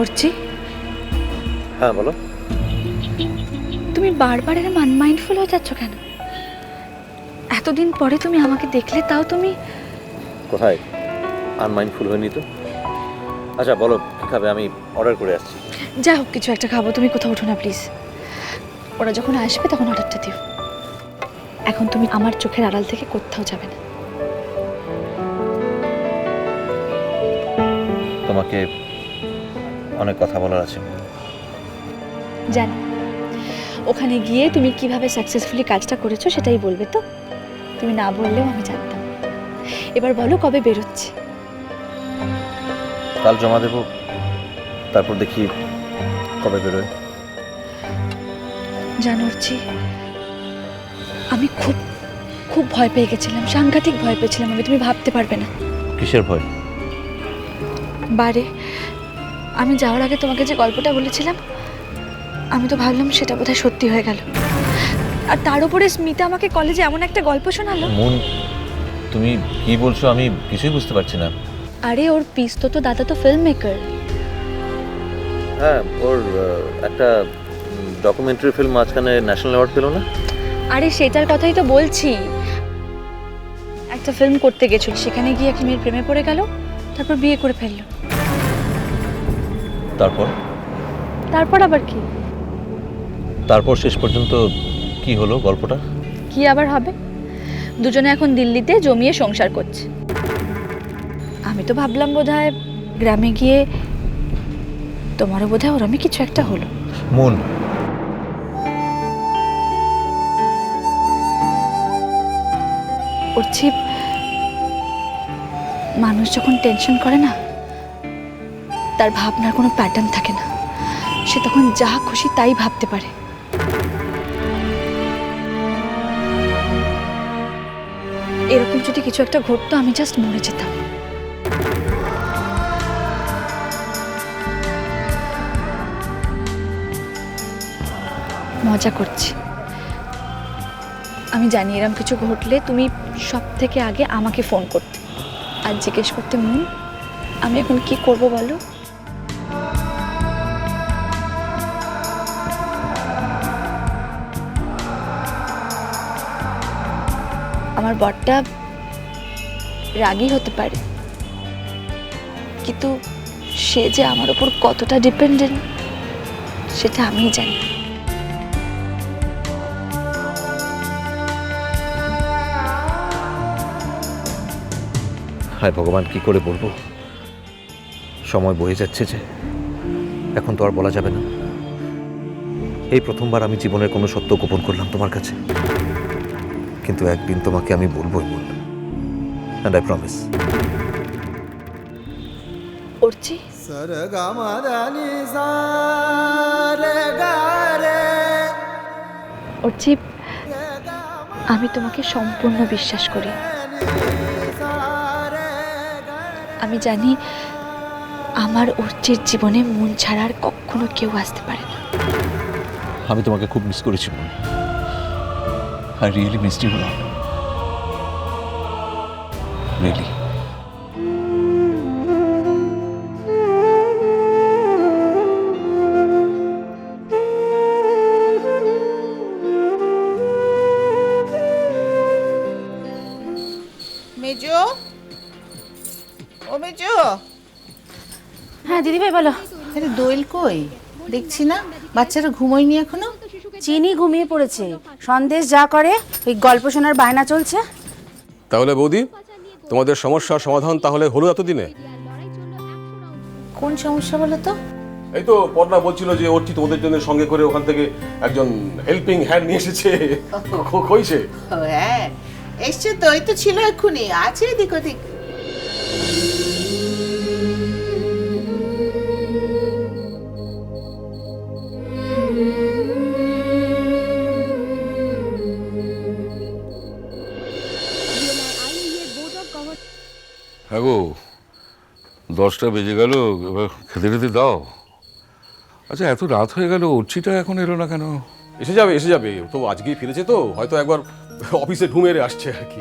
অর্চি হ্যাঁ বলো। তুমি বারবার এরম আনমাইন্ডফুল হয়ে যাচ্ছ কেন? এতদিন পরে তুমি আমাকে দেখলে তাও তুমি কোথায়? আনমাইন্ডফুল হয়নি তো? আচ্ছা বলো কী খাবে? আমি অর্ডার করে আসছি। যা হোক কিছু একটা খাব। তুমি কোথাও ওঠো না প্লিজ ওরা যখন আসবে তখন অর্ডারটা দিও। এখন তুমি আমার চোখের আড়াল থেকে কোথাও যাবে না। তোমাকে অনেক কথা বলার আছে। জানি। ওখানে গিয়ে তুমি কীভাবে সাকসেসফুলি কাজটা করেছ সেটাই বলবে তো? তুমি না বললেও আমি জানতাম। এবার বলো কবে বেরোচ্ছে। কাল জমা দেবো। তারপর দেখি কবে বেরোয়। জানোরছি আমি খুব খুব ভয় পেয়ে গেছিলাম সাংঘাতিক ভয় পেয়েছিলাম আমি তুমি ভাবতে পারবে না। কিসের ভয়? বারে আমি যাওয়ার আগে তোমাকে যে গল্পটা বলেছিলাম আমি তো ভাবলাম সেটা বোধহয় সত্যি হয়ে গেল। আর তার উপরে স্মিতা আমাকে কলেজে এমন একটা গল্প শোনালো। মন তুমি কি বলছো আমি কিছুই বুঝতে পারছি না। আরে ওর পিস্তো তো দাদা তো ফিল্ম মেকার হ্যাঁ ওর একটা ডকুমেন্টারি ফিল্ম মাঝখানে ন্যাশনাল অ্যাওয়ার্ড পেল না? আরে সেটার কথাই তো বলছি। একটা ফিল্ম করতে গেছিল সেখানে গিয়ে এক মেয়ের প্রেমে পড়ে গেল তারপর বিয়ে করে ফেলল। তারপর? তারপর আবার কি? তারপর শেষ পর্যন্ত কি হলো গল্পটা? কি আবার হবে? দুজনে এখন দিল্লিতে জমিয়ে সংসার করছে। আমি তো ভাবলাম বোধহয় গ্রামে গিয়ে তোমারও বোধহয় ওরমই কিছু একটা হলো। মন। ওর মানুষ যখন টেনশন করে না তার ভাবনার কোনো প্যাটার্ন থাকে না। সে তখন যা খুশি তাই ভাবতে পারে। এরকম যদি কিছু একটা ঘটতো, আমি জাস্ট মরে যেতাম। মজা করছি। আমি জানি এরকম কিছু ঘটলে তুমি সব থেকে আগে আমাকে ফোন করতে। আর জিজ্ঞেস করতে মন আমি এখন কি করব বলো? আমার বরটা রাগী হতে পারে। কিন্তু সে যে আমার ওপর কতটা ডিপেন্ডেন্ট সেটা আমিই জানি। হায় ভগবান, কি করে বলব? সময় বয়ে যাচ্ছে যে, এখন তো আর বলা যাবে না। এই প্রথমবার আমি জীবনের কোনো সত্য গোপন করলাম তোমার কাছে। কিন্তু একদিন তোমাকে আমি বলবোই বলব। অ্যান্ড আই প্রমিস করছি অর্চিব আমি তোমাকে সম্পূর্ণ বিশ্বাস করি। আমি জানি আমার অর্চির জীবনে মন ছাড়া আর কখনো কেউ আসতে পারে না। আমি তোমাকে খুব মিস করেছি মনে। I really miss you lot really মেজো? ও মেজো? হ্যাঁ দিদিভাই বলো। আরে দোয়েল কই? দেখছি না। বাচ্চারা ঘুমোয়নি এখনও? চিনি ঘুমিয়ে পড়েছে। সন্দেশ যা করে ওই গল্প শোনার বায়না চলছে। তাহলে বৌদি তোমাদের সমস্যার সমাধান তাহলে হলো এতদিনে? কোন সমস্যা বলো তো? এই তো পর্ণা বলছিল যে ওরটি তোমাদের জন্য সঙ্গে করে ওখান থেকে একজন হেল্পিং হ্যান্ড নিয়ে এসেছে। কইছে? হ্যাঁ এসছে তো ওই তো ছিল এক্ষুনি। আছে এদিক ওদিক। হ্যাঁ গো দশটা বেজে গেল এবার খেতে খেতে দাও। আচ্ছা এত রাত হয়ে গেল উচ্ছিটা এখন এলো না কেন? এসে যাবে এসে যাবে। তো আজকেই ফিরেছে তো হয়তো একবার অফিসে ঢুমেরে আসছে আর কি।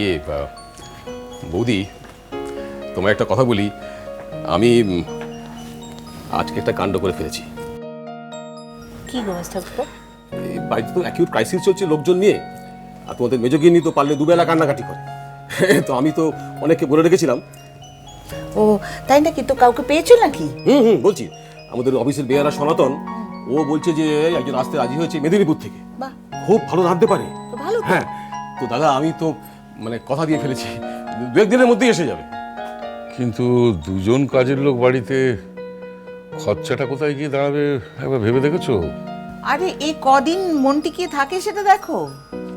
ইয়ে বা- বৌদি তোমায় একটা কথা বলি। আমি আজকে একটা কাণ্ড করে ফেলেছি। কি বাড়িতে তো অ্যাকিউট ক্রাইসিস চলছে লোকজন নিয়ে আর তোমাদের মেজগিনি তো পারলে দুবেলা কান্নাকাটি করে। তো আমি তো অনেককে বলে রেখেছিলাম। ও তাই নাকি? তো কাউকে পেয়েছ নাকি? হুম হুম বলছি। আমাদের অফিসের বেয়ারা সনাতন ও বলছে যে একজন আসতে রাজি হয়েছে মেদিনীপুর থেকে। বাহ। খুব ভালো রাঁধতে পারে। তো ভালো হ্যাঁ তো দাদা আমি তো মানে কথা দিয়ে ফেলেছি। দু একদিনের মধ্যেই এসে যাবে। কিন্তু দুজন কাজের লোক বাড়িতে খরচাটা কোথায় গিয়ে দাঁড়াবে একবার ভেবে দেখেছ? আরে এই কদিন মন টিকিয়ে থাকে সেটা দেখো।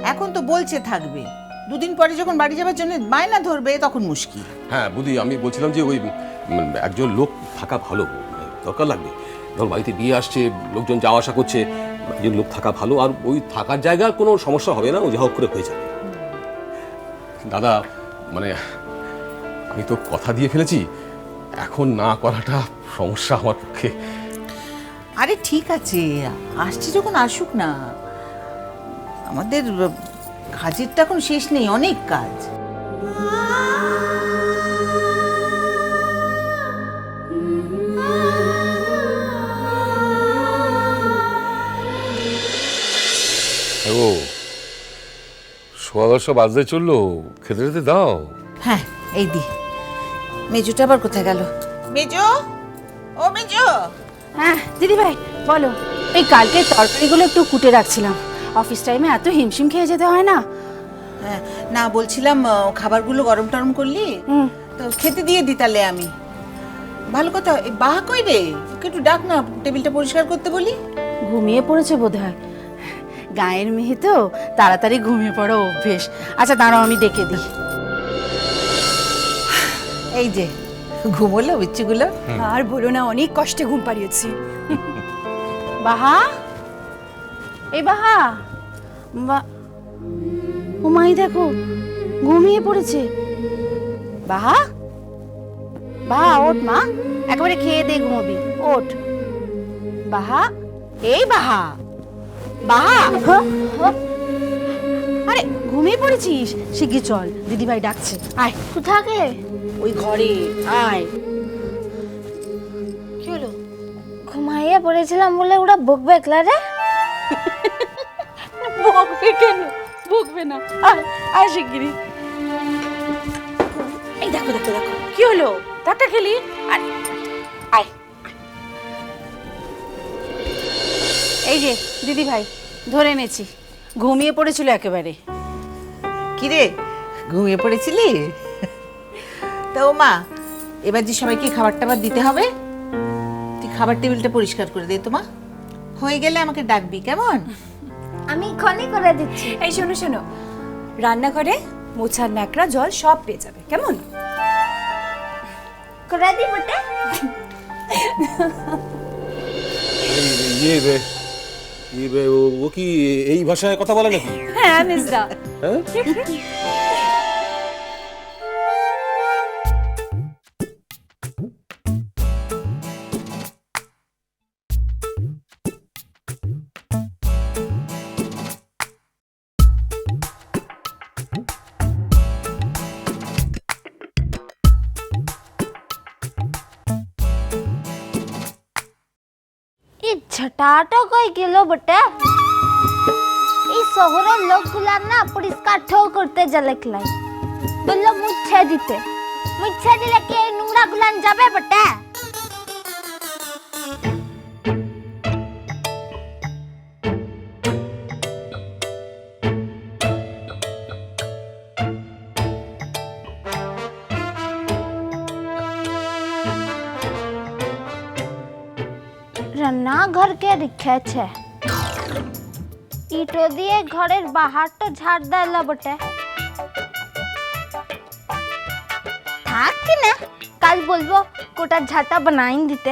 এখন তো বলছে থাকবে। দুদিন পরে যখন বাড়ি যাবার জন্য বায়না ধরবে তখন মুশকিল। হ্যাঁ বুঝি আমি বলছিলাম যে ওই উম, একজন লোক থাকা ভালো মানে দরকার লাগবে। ধর বাড়িতে বিয়ে আসছে লোকজন যাওয়া আসা করছে একজন লোক থাকা ভালো আর ওই থাকার জায়গার কোনো সমস্যা হবে না ও যা হোক করে হয়ে যাবে। দাদা মানে আমি তো কথা দিয়ে ফেলেছি এখন না করাটা সমস্যা আমার পক্ষে। আরে ঠিক আছে আসছে যখন আসুক না। আমাদের কাজের তো এখন শেষ নেই অনেক কাজ। ও সোয়া দশটা বাজতে চলল খেতে খেতে দাও। হ্যাঁ এই দি। মেজোটা আবার কোথায় গেল? মেজো? ও মেজো? হ্যাঁ দিদি ভাই বলো। এই কালকে তরকারিগুলো একটু কুটে রাখছিলাম। অফিস টাইমে এত হিমশিম খেয়ে যেতে হয় না। হ্যাঁ না বলছিলাম খাবারগুলো গরম টরম করলি? হুম। তো খেতে দিয়ে দি তাহলে আমি। ভালো কথা এই বাহা কই রে? ওকে একটু ডাক না টেবিলটা পরিষ্কার করতে বলি। ঘুমিয়ে পড়েছে বোধহয়। গায়ের মেয়ে তো তাড়াতাড়ি ঘুমিয়ে পড়া অভ্যেস। আচ্ছা দাঁড়াও আমি ডেকে দিই। এই যে ঘুমোলো বিচ্ছুগুলো। আর বলো না অনেক কষ্টে ঘুম পাড়িয়েছি। বাহা? এই বাহা! বা ও মাই দেখো ঘুমিয়ে পড়েছে। বাহা বাহা ওঠ মা একেবারে খেয়ে দে ঘুমোবি ওঠ। বাহা এই বাহা বাহা আরে ঘুমিয়ে পড়েছিস? শিগগির চল দিদিভাই ডাকছে আয়। কোথা গেলে ওই ঘরে আয়। কি হলো? ঘুমাইয়া পড়েছিলাম বলে ওরা বকবে একলা রে? বকবে কেন? বকবে না। আয় আয় এই দেখো দেখো দেখো। কি হলো? টাটা খেলি? আয় আয়। এই যে, দিদি ভাই, ধরে এনেছি। ঘুমিয়ে পড়েছিল একেবারে। কিরে, ঘুমিয়ে পড়েছিলি? তা ও মা, এবার যে সবাইকে খাবার টাবার দিতে হবে, তুই খাবার টেবিলটা পরিষ্কার করে দে তো মা। হয়ে গেলে আমাকে ডাকবি, কেমন? আমি খনি করে দিচ্ছি। এই শোনো শোনো। রান্নাঘরে মোছার ন্যাকড়া জল সব পেয়ে যাবে কেমন? করে দিই বটে। ইয়ে রে ইয়ে রে, ও- ও কি এই ভাষায় কথা বলে নাকি? হ্যাঁ মিসরা। হ্যাঁ? এই ঝটাটা কই গেল বটে এই শহরের লোকগুলা না পরিষ্কার ঠো করতে জালে খেলাই বলল মুছে দিতে মুছে দিলে কি এই নোংরা গুলান যাবে কে রেখেছে। ইটো দিয়ে ঘরের বাহারটা ঝাড় দেয় বটে। থাক কি না কাল বলব কোটা ঝাড়টা বানাই দিতে।